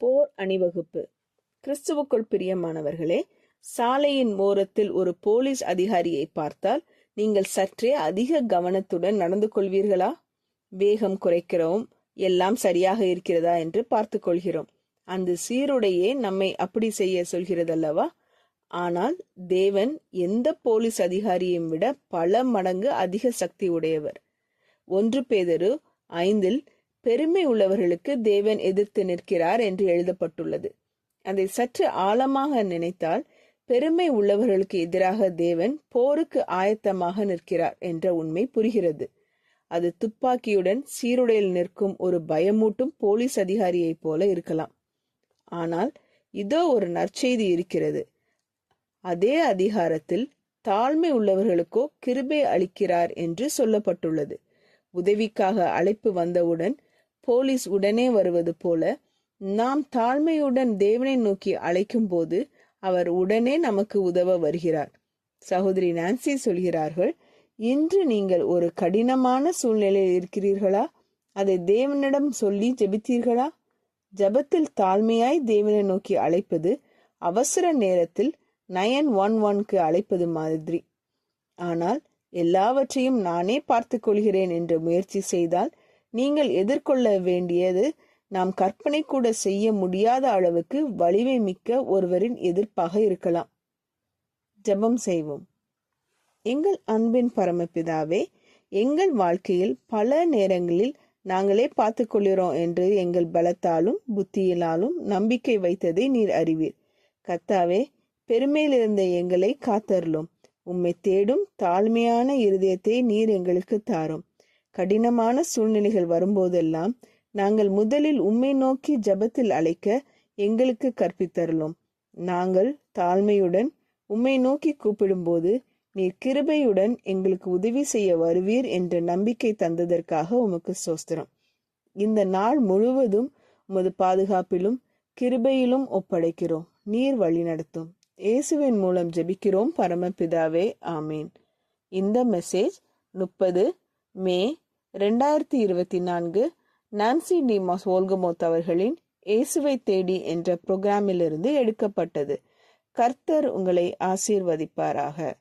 போர் அணிவகுப்பு. கிறிஸ்துவுக்குள் பிரியமானவர்களே சாலையின் ஓரத்தில் ஒரு போலீஸ் அதிகாரியை பார்த்தால் நீங்கள் சற்றே அதிக கவனத்துடன் நடந்து கொள்வீர்களா? வேகம் குறைக்கிறோம். எல்லாம் சரியாக இருக்கிறதா என்று பார்த்து கொள்கிறோம். அந்த சீருடையே நம்மை அப்படி செய்ய சொல்கிறதல்லவா? ஆனால் தேவன் எந்த போலீஸ் அதிகாரியையும் விட பல மடங்கு அதிக சக்தி உடையவர். ஒன்று பேதரு ஐந்தில் பெருமை உள்ளவர்களுக்கு தேவன் எதிர்த்து நிற்கிறார் என்று எழுதப்பட்டுள்ளது. அதை சற்று ஆழமாக நினைத்தால் பெருமை உள்ளவர்களுக்கு எதிராக தேவன் போருக்கு ஆயத்தமாக நிற்கிறார் என்ற உண்மை புரிகிறது. அது துப்பாக்கியுடன் சீருடையில் நிற்கும் ஒரு பயமூட்டும் போலீஸ் அதிகாரியைப் போல இருக்கலாம். ஆனால் இதோ ஒரு நற்செய்தி இருக்கிறது. அதே அதிகாரத்தில் தாழ்மை உள்ளவர்களுக்கோ கிருபை அளிக்கிறார் என்று சொல்லப்பட்டுள்ளது. உதவிக்காக அழைப்பு வந்தவுடன் போலீஸ் உடனே வருவது போல நாம் தாழ்மையுடன் தேவனை நோக்கி அழைக்கும் போது அவர் உடனே நமக்கு உதவ வருகிறார். சகோதரி நான்சி சொல்கிறார்கள் இன்று நீங்கள் ஒரு கடினமான சூழ்நிலையில் இருக்கிறீர்களா? அதை தேவனிடம் சொல்லி ஜெபித்தீர்களா? ஜெபத்தில் தாழ்மையாய் தேவனை நோக்கி அழைப்பது அவசர நேரத்தில் நயன் ஒன் ஒன்க்கு அழைப்பது மாதிரி. ஆனால் எல்லாவற்றையும் நானே பார்த்து கொள்கிறேன் என்று முயற்சி செய்தால் நீங்கள் எதிர்கொள்ள வேண்டியது நாம் கற்பனை கூட செய்ய முடியாத அளவுக்கு வலிமை மிக்க ஒருவரின் எதிர்ப்பாக இருக்கலாம். ஜெபம் செய்வோம். எங்கள் அன்பின் பரமபிதாவே எங்கள் வாழ்க்கையில் பல நேரங்களில் நாங்களே பார்த்துக்கொள்கிறோம் என்று எங்கள் பலத்தாலும் புத்தியினாலும் நம்பிக்கை வைத்ததை நீர் அறிவீர். கத்தாவே பெருமையிலிருந்த எங்களை காத்தருளும். உம்மை தேடும் தாழ்மையான இருதயத்தை நீர் எங்களுக்கு தாரும். கடினமான சூழ்நிலைகள் வரும்போதெல்லாம் நாங்கள் முதலில் உம்மை நோக்கி ஜபத்தில் அழைக்க எங்களுக்கு கற்பித்தருளும். நாங்கள் தாழ்மையுடன் உம்மை நோக்கி கூப்பிடும்போது நீர் கிருபையுடன் எங்களுக்கு உதவி செய்ய வருவீர் என்ற நம்பிக்கை தந்ததற்காக உமக்கு சோஸ்திரம் இந்த நாள் முழுவதும் உமது பாதுகாப்பிலும் கிருபையிலும் ஒப்படைக்கிறோம். நீர் வழி நடத்தும். இயேசுவின் மூலம் ஜெபிக்கிறோம். பரமபிதாவே ஆமீன். இந்த மெசேஜ் முப்பது மே ரெண்டாயிரத்தி இருபத்தி நான்கு நான்சி டிமாஸ் ஓல்கமோத் அவர்களின் இயேசுவை தேடி என்ற புரோகிராமிலிருந்து எடுக்கப்பட்டது. கர்த்தர் உங்களை ஆசீர்வதிப்பாராக.